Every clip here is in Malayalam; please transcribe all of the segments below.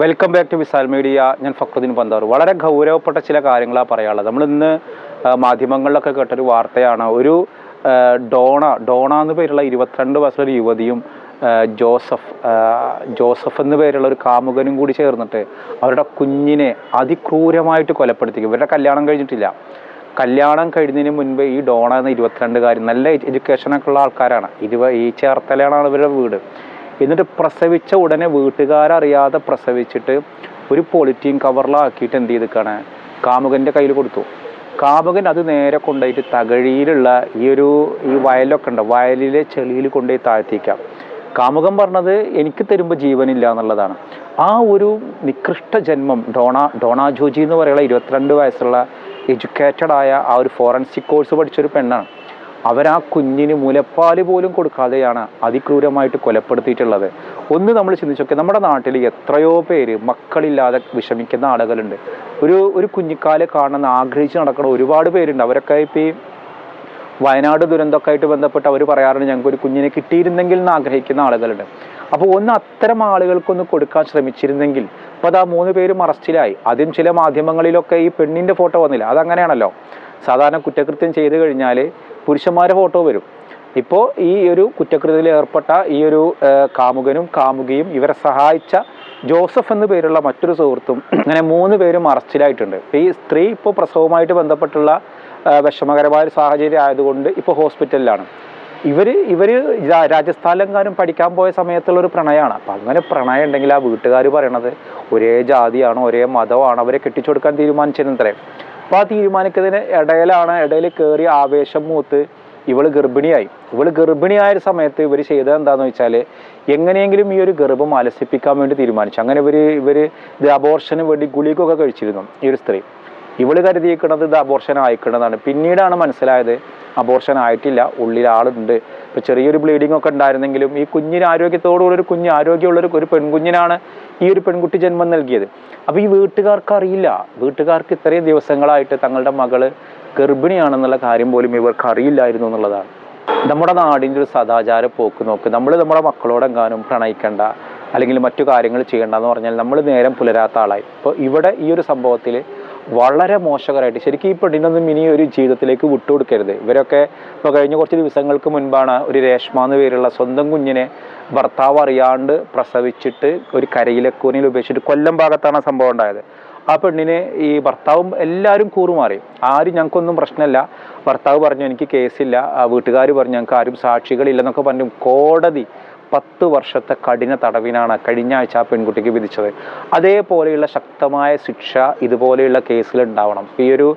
Welcome back to Visal media ഞാൻ ഫക്രുദ്ദീൻ പന്താർ വളരെ ഗൗരവപ്പെട്ട ചില കാര്യങ്ങളാണ് പറയാനുള്ളത്. നമ്മൾ ഇന്ന് മാധ്യമങ്ങളിലൊക്കെ കേട്ടൊരു വാർത്തയാണ്. ഒരു ഡോണ ഡോണ എന്ന് പേരുള്ള ഇരുപത്തിരണ്ട് വയസ്സുള്ള യുവതിയും ജോസഫ് ജോസഫ് എന്ന് പേരുള്ള ഒരു കാമുകനും കൂടി ചേർന്നിട്ട് അവരുടെ കുഞ്ഞിനെ അതിക്രൂരമായിട്ട് കൊലപ്പെടുത്തിക്കും. ഇവരുടെ കല്യാണം കഴിഞ്ഞിട്ടില്ല. കല്യാണം കഴിഞ്ഞതിന് മുൻപ് ഈ ഡോണ എന്ന ഇരുപത്തിരണ്ടുകാരി നല്ല എഡ്യൂക്കേഷനൊക്കെ ഉള്ള ആൾക്കാരാണ്. ഇരുപ ഈ ചേർത്തലയാണ് ഇവരുടെ വീട്. എന്നിട്ട് പ്രസവിച്ച ഉടനെ വീട്ടുകാരറിയാതെ പ്രസവിച്ചിട്ട് ഒരു പോളിറ്റീൻ കവറിലാക്കിയിട്ട് എന്ത് ചെയ്തിക്കാണ്? കാമുകന്റെ കയ്യിൽ കൊടുത്തു. കാമുകൻ അത് നേരെ കൊണ്ടുപോയിട്ട് തകഴിയിലുള്ള ഈ ഒരു ഈ വയലൊക്കെ ഉണ്ട് വയലിലെ ചെളിയിൽ കൊണ്ടുപോയി താഴ്ത്തിക്കാം കാമുകൻ പറഞ്ഞത് എനിക്ക് തരുമ്പോൾ ജീവനില്ല എന്നുള്ളതാണ്. ആ ഒരു നികൃഷ്ട ജന്മം ഡോണ ഡോണ ജോജി എന്ന് പറയുന്ന ഇരുപത്തിരണ്ട് വയസ്സുള്ള എഡ്യൂക്കേറ്റഡ് ആയ ആ ഒരു ഫോറൻസിക് കോഴ്സ് പഠിച്ചൊരു പെണ്ണാണ്. അവരാ കുഞ്ഞിന് മുലപ്പാൽ പോലും കൊടുക്കാതെയാണ് അതിക്രൂരമായിട്ട് കൊലപ്പെടുത്തിയിട്ടുള്ളത്. ഒന്ന് നമ്മൾ ചിന്തിച്ചൊക്കെ നമ്മുടെ നാട്ടിൽ എത്രയോ പേര് മക്കളില്ലാതെ വിഷമിക്കുന്ന ആളുകളുണ്ട്. ഒരു ഒരു കുഞ്ഞിക്കാലെ കാണുന്ന ആഗ്രഹിച്ച് നടക്കുന്ന ഒരുപാട് പേരുണ്ട്. അവരൊക്കെ ഇപ്പോൾ വയനാട് ദുരന്തമൊക്കെ ആയിട്ട് ബന്ധപ്പെട്ട് അവർ പറയാറുണ്ട് ഞങ്ങൾക്ക് ഒരു കുഞ്ഞിനെ കിട്ടിയിരുന്നെങ്കിൽ എന്ന് ആഗ്രഹിക്കുന്ന ആളുകളുണ്ട്. അപ്പോൾ ഒന്ന് അത്തരം ആളുകൾക്കൊന്ന് കൊടുക്കാൻ ശ്രമിച്ചിരുന്നെങ്കിൽ അപ്പോൾ അത് ആ മൂന്ന് പേരും അറസ്റ്റിലായി. ആദ്യം ചില മാധ്യമങ്ങളിലൊക്കെ ഈ പെണ്ണിന്റെ ഫോട്ടോ വന്നില്ല. അതങ്ങനെയാണല്ലോ. സാധാരണ കുറ്റകൃത്യം ചെയ്തു കഴിഞ്ഞാൽ പുരുഷന്മാരുടെ ഫോട്ടോ വരും. ഇപ്പോൾ ഈ ഒരു കുറ്റകൃത്യത്തിൽ ഏർപ്പെട്ട ഈ ഒരു കാമുകനും കാമുകിയും ഇവരെ സഹായിച്ച ജോസഫ് എന്ന് പേരുള്ള മറ്റൊരു സുഹൃത്തും അങ്ങനെ മൂന്ന് പേരും അറസ്റ്റിലായിട്ടുണ്ട്. ഈ സ്ത്രീ ഇപ്പോൾ പ്രസവവുമായിട്ട് ബന്ധപ്പെട്ടുള്ള വിഷമകരമായ ഒരു സാഹചര്യം ആയതുകൊണ്ട് ഇപ്പോൾ ഹോസ്പിറ്റലിലാണ്. ഇവർ ഇവർ രാജസ്ഥാനിലെങ്ങാനും പഠിക്കാൻ പോയ സമയത്തുള്ള ഒരു പ്രണയമാണ് അപ്പം അങ്ങനെ പ്രണയം ഉണ്ടെങ്കിൽ ആ വീട്ടുകാർ പറയണത് ഒരേ ജാതിയാണോ ഒരേ മതമാണോ അവരെ കെട്ടിച്ചു കൊടുക്കാൻ തീരുമാനിച്ചിരുന്നത്രേ. അപ്പോൾ ആ തീരുമാനിക്കുന്നതിന് ഇടയിലാണ് ഇടയിൽ കയറി ആവേശം മൂത്ത് ഇവൾ ഗർഭിണിയായി. ഇവൾ ഗർഭിണിയായ ഒരു സമയത്ത് ഇവർ ചെയ്തത് എന്താണെന്ന് വെച്ചാൽ എങ്ങനെയെങ്കിലും ഈ ഒരു ഗർഭം അലസിപ്പിക്കാൻ വേണ്ടി തീരുമാനിച്ചു. അങ്ങനെ ഇവർ ഇവർ അബോർഷന് വേണ്ടി ഗുളികൊക്കെ കഴിച്ചിരുന്നു ഈ ഒരു സ്ത്രീ. ഇവൾ കരുതിയിരിക്കുന്നത് ഇത് അബോർഷൻ ആയിക്കണതാണ് പിന്നീടാണ് മനസ്സിലായത് അബോർഷൻ ആയിട്ടില്ല ഉള്ളിൽ ആളുണ്ട്. ഇപ്പൊ ചെറിയൊരു ബ്ലീഡിംഗ് ഒക്കെ ഉണ്ടായിരുന്നെങ്കിലും ഈ കുഞ്ഞിന് ആരോഗ്യത്തോടുകൂടി ഒരു കുഞ്ഞ് ആരോഗ്യമുള്ളൊരു ഒരു പെൺകുഞ്ഞിനാണ് ഈ ഒരു പെൺകുട്ടി ജന്മം നൽകിയത്. അപ്പോൾ ഈ വീട്ടുകാർക്ക് അറിയില്ല. വീട്ടുകാർക്ക് ഇത്രയും ദിവസങ്ങളായിട്ട് തങ്ങളുടെ മകൾ ഗർഭിണിയാണെന്നുള്ള കാര്യം പോലും ഇവർക്ക് അറിയില്ലായിരുന്നു എന്നുള്ളതാണ്. നമ്മുടെ നാടിന്റെ ഒരു സദാചാര പോക്ക് നോക്ക്. നമ്മൾ നമ്മുടെ മക്കളോടെങ്ങാനും പ്രണയിക്കണ്ട അല്ലെങ്കിൽ മറ്റു കാര്യങ്ങൾ ചെയ്യണ്ട എന്ന് പറഞ്ഞാൽ നമ്മൾ നേരം പുലരാത്ത ആളായി. ഇപ്പോൾ ഇവിടെ ഈ ഒരു സംഭവത്തിൽ വളരെ മോശകരമായിട്ട് ശരിക്കും ഈ പെണ്ണിനൊന്നും ഇനി ഒരു ജീവിതത്തിലേക്ക് വിട്ടുകൊടുക്കരുത്. ഇവരൊക്കെ ഇപ്പോൾ കഴിഞ്ഞ കുറച്ച് ദിവസങ്ങൾക്ക് മുൻപാണ് ഒരു രേഷ്മ എന്ന് പേരുള്ള സ്വന്തം കുഞ്ഞിനെ ഭർത്താവ് അറിയാണ്ട് പ്രസവിച്ചിട്ട് ഒരു കരയിലക്കൂനിൽ ഉപേക്ഷിച്ചിട്ട് കൊല്ലം ഭാഗത്താണ് സംഭവം ഉണ്ടായത്. ആ പെണ്ണിനെ ഈ ഭർത്താവും എല്ലാവരും കൂറുമാറി. ആരും ഞങ്ങൾക്കൊന്നും പ്രശ്നമില്ല. ഭർത്താവ് പറഞ്ഞു എനിക്ക് കേസില്ല. വീട്ടുകാർ പറഞ്ഞു ഞങ്ങൾക്ക് ആരും സാക്ഷികളില്ലെന്നൊക്കെ പറഞ്ഞു കോടതി പത്ത് വർഷത്തെ കഠിന തടവിനാണ് കഴിഞ്ഞ ആഴ്ച ആ പെൺകുട്ടിക്ക് വിധിച്ചത്. അതേപോലെയുള്ള ശക്തമായ ശിക്ഷ ഇതുപോലെയുള്ള കേസിൽ ഉണ്ടാവണം ഈ ഒരു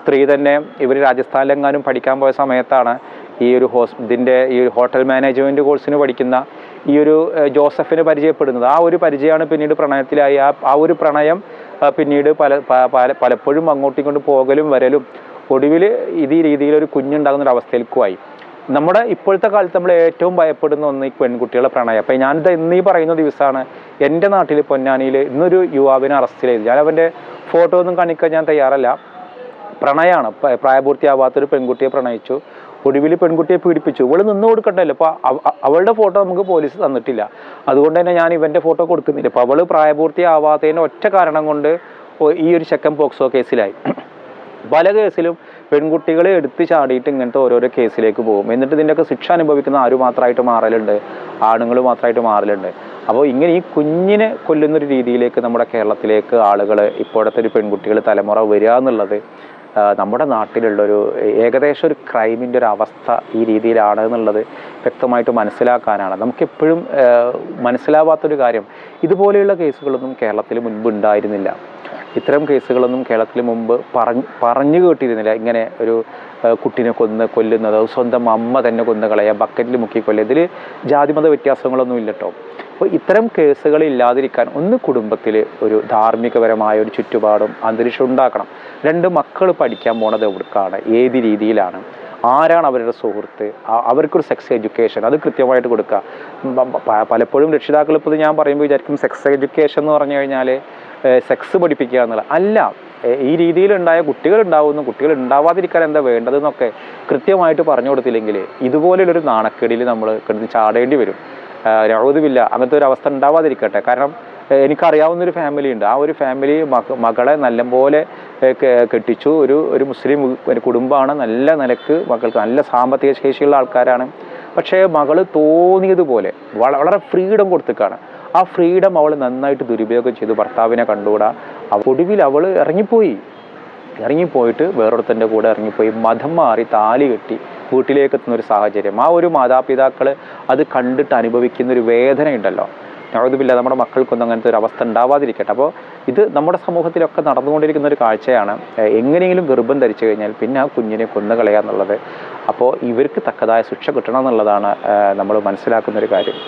സ്ത്രീ തന്നെ ഇവർ രാജസ്ഥാനിലെങ്ങാനും പഠിക്കാൻ പോയ സമയത്താണ് ഈ ഒരു ഹോസ് ഇതിന്റെ ഈ ഒരു ഹോട്ടൽ മാനേജ്മെന്റ് കോഴ്സിന് പഠിക്കുന്ന ഈ ഒരു ജോസഫിന് ജോസഫിനെ പരിചയപ്പെടുന്നത്. ആ ഒരു പരിചയമാണ് പിന്നീട് പ്രണയത്തിലായി. ആ ആ ഒരു പ്രണയം പിന്നീട് പല പല പലപ്പോഴും അങ്ങോട്ടും ഇങ്ങോട്ടും പോകലും വരലും ഒടുവിൽ ഇതേ രീതിയിൽ ഒരു കുഞ്ഞുണ്ടാകുന്ന ഒരു അവസ്ഥയിലേക്കുമായി നമ്മുടെ ഇപ്പോഴത്തെ കാലത്ത് നമ്മൾ ഏറ്റവും ഭയപ്പെടുന്ന ഒന്ന് ഈ പെൺകുട്ടികളെ പ്രണയം. അപ്പം ഞാനിത് ഇന്ന് ഈ പറയുന്ന ദിവസമാണ് എന്റെ നാട്ടിൽ പൊന്നാനിയിൽ ഇന്നൊരു യുവാവിനെ അറസ്റ്റ് ചെയ്തു ഞാൻ അവന്റെ ഫോട്ടോ ഒന്നും കാണിക്കാൻ ഞാൻ തയ്യാറല്ല. പ്രണയമാണ് പ്രായപൂർത്തിയാവാത്തൊരു പെൺകുട്ടിയെ പ്രണയിച്ചു. ഒടുവിൽ പെൺകുട്ടിയെ പീഡിപ്പിച്ചു. ഇവൾ നിന്ന് കൊടുക്കണ്ടല്ലോ. അപ്പോൾ അവളുടെ ഫോട്ടോ നമുക്ക് പോലീസ് തന്നിട്ടില്ല. അതുകൊണ്ട് തന്നെ ഞാൻ ഇവന്റെ ഫോട്ടോ കൊടുക്കുന്നില്ല. അപ്പോൾ അവൾ പ്രായപൂർത്തിയാവാത്തതിന്റെ ഒറ്റ കാരണം കൊണ്ട് ഈ ഒരു ചെക്കൻ പോക്സോ കേസിലായി പല കേസിലും പെൺകുട്ടികളെ എടുത്ത് ചാടിയിട്ട് ഇങ്ങനത്തെ ഓരോരോ കേസിലേക്ക് പോകും. എന്നിട്ട് ഇതിന്റെയൊക്കെ ശിക്ഷ അനുഭവിക്കുന്ന ആര് മാത്രമായിട്ട് മാറലുണ്ട്? ആണുങ്ങൾ മാത്രമായിട്ട് മാറലുണ്ട്. അപ്പോൾ ഇങ്ങനെ ഈ കുഞ്ഞിനെ കൊല്ലുന്നൊരു രീതിയിലേക്ക് നമ്മുടെ കേരളത്തിലേക്ക് ആളുകൾ ഇപ്പോഴത്തെ ഒരു പെൺകുട്ടികൾ തലമുറ വരിക എന്നുള്ളത് നമ്മുടെ നാട്ടിലുള്ളൊരു ഏകദേശം ഒരു ക്രൈമിന്റെ ഒരു അവസ്ഥ ഈ രീതിയിലാണ് എന്നുള്ളത് വ്യക്തമായിട്ട് മനസ്സിലാക്കാനാണ്. നമുക്കെപ്പോഴും മനസ്സിലാവാത്തൊരു കാര്യം ഇതുപോലെയുള്ള കേസുകളൊന്നും കേരളത്തിൽ മുൻപ് ഉണ്ടായിരുന്നില്ല. ഇത്തരം കേസുകളൊന്നും കേരളത്തിൽ മുമ്പ് പറഞ്ഞ് പറഞ്ഞു കേട്ടിരുന്നില്ല. ഇങ്ങനെ ഒരു കുട്ടിനെ കൊന്ന് കൊല്ലുന്നത് സ്വന്തം അമ്മ തന്നെ കൊന്നു കളയുക ബക്കറ്റിൽ മുക്കി കൊല്ലുക ഇതിൽ ജാതിമത വ്യത്യാസങ്ങളൊന്നും ഇല്ല കേട്ടോ അപ്പോൾ ഇത്തരം കേസുകൾ ഇല്ലാതിരിക്കാൻ ഒന്ന് കുടുംബത്തിൽ ഒരു ധാർമ്മികപരമായ ഒരു ചുറ്റുപാടും അന്തരീക്ഷം ഉണ്ടാക്കണം. രണ്ട് മക്കൾ പഠിക്കാൻ പോണത് എവിടേക്കാണ്? ഏത് രീതിയിലാണ്? ആരാണ് അവരുടെ സുഹൃത്ത്? അവർക്കൊരു സെക്സ് എഡ്യൂക്കേഷൻ അത് കൃത്യമായിട്ട് കൊടുക്കുക. പലപ്പോഴും രക്ഷിതാക്കൾ ഇപ്പോൾ ഞാൻ പറയുമ്പോൾ വിചാരിക്കും സെക്സ് എഡ്യൂക്കേഷൻ എന്ന് പറഞ്ഞു കഴിഞ്ഞാൽ സെക്സ് പഠിപ്പിക്കുക എന്നുള്ള അല്ല ഈ രീതിയിലുണ്ടായ കുട്ടികൾ ഉണ്ടാവുന്നു കുട്ടികൾ ഉണ്ടാവാതിരിക്കാൻ എന്താ വേണ്ടതെന്നൊക്കെ കൃത്യമായിട്ട് പറഞ്ഞു കൊടുത്തില്ലെങ്കിൽ ഇതുപോലുള്ളൊരു നാണക്കേടിൽ നമ്മൾ കിടന്ന് ചാടേണ്ടി വരും. രാഹുതുമില്ല അങ്ങനത്തെ ഒരു അവസ്ഥ ഉണ്ടാവാതിരിക്കട്ടെ. കാരണം എനിക്കറിയാവുന്നൊരു ഫാമിലി ഉണ്ട്. ആ ഒരു ഫാമിലി മക മകളെ നല്ലപോലെ കെട്ടിച്ചു. ഒരു ഒരു മുസ്ലിം കുടുംബമാണ്. നല്ല നിലയ്ക്ക് മക്കൾക്ക് നല്ല സാമ്പത്തിക ശേഷിയുള്ള ആൾക്കാരാണ്. പക്ഷേ മകൾ തോന്നിയതുപോലെ വളരെ ഫ്രീഡം കൊടുത്തേക്കാണ്. ആ ഫ്രീഡം അവൾ നന്നായിട്ട് ദുരുപയോഗം ചെയ്ത്. ഭർത്താവിനെ കണ്ടുകൂടാ. ഒടുവിൽ അവൾ ഇറങ്ങിപ്പോയി. ഇറങ്ങിപ്പോയിട്ട് വേറൊരുത്തന്റെ കൂടെ ഇറങ്ങിപ്പോയി. മതം മാറി താലി കെട്ടി. വീട്ടിലേക്ക് എത്തുന്ന ഒരു സാഹചര്യം. ആ ഒരു മാതാപിതാക്കൾ അത് കണ്ടിട്ട് അനുഭവിക്കുന്ന ഒരു വേദന ഉണ്ടല്ലോ ഞവതുമില്ല നമ്മുടെ മക്കൾക്കൊന്നും അങ്ങനത്തെ ഒരു അവസ്ഥ ഉണ്ടാവാതിരിക്കട്ടെ. അപ്പോൾ ഇത് നമ്മുടെ സമൂഹത്തിലൊക്കെ നടന്നുകൊണ്ടിരിക്കുന്ന ഒരു കാഴ്ചയാണ്. എങ്ങനെയെങ്കിലും ഗർഭം ധരിച്ചു കഴിഞ്ഞാൽ പിന്നെ ആ കുഞ്ഞിനെ കൊന്നുകളയുക എന്നുള്ളത് അപ്പോൾ ഇവർക്ക് തക്കതായ ശിക്ഷ കിട്ടണം എന്നുള്ളതാണ് നമ്മൾ മനസ്സിലാക്കുന്ന ഒരു കാര്യം.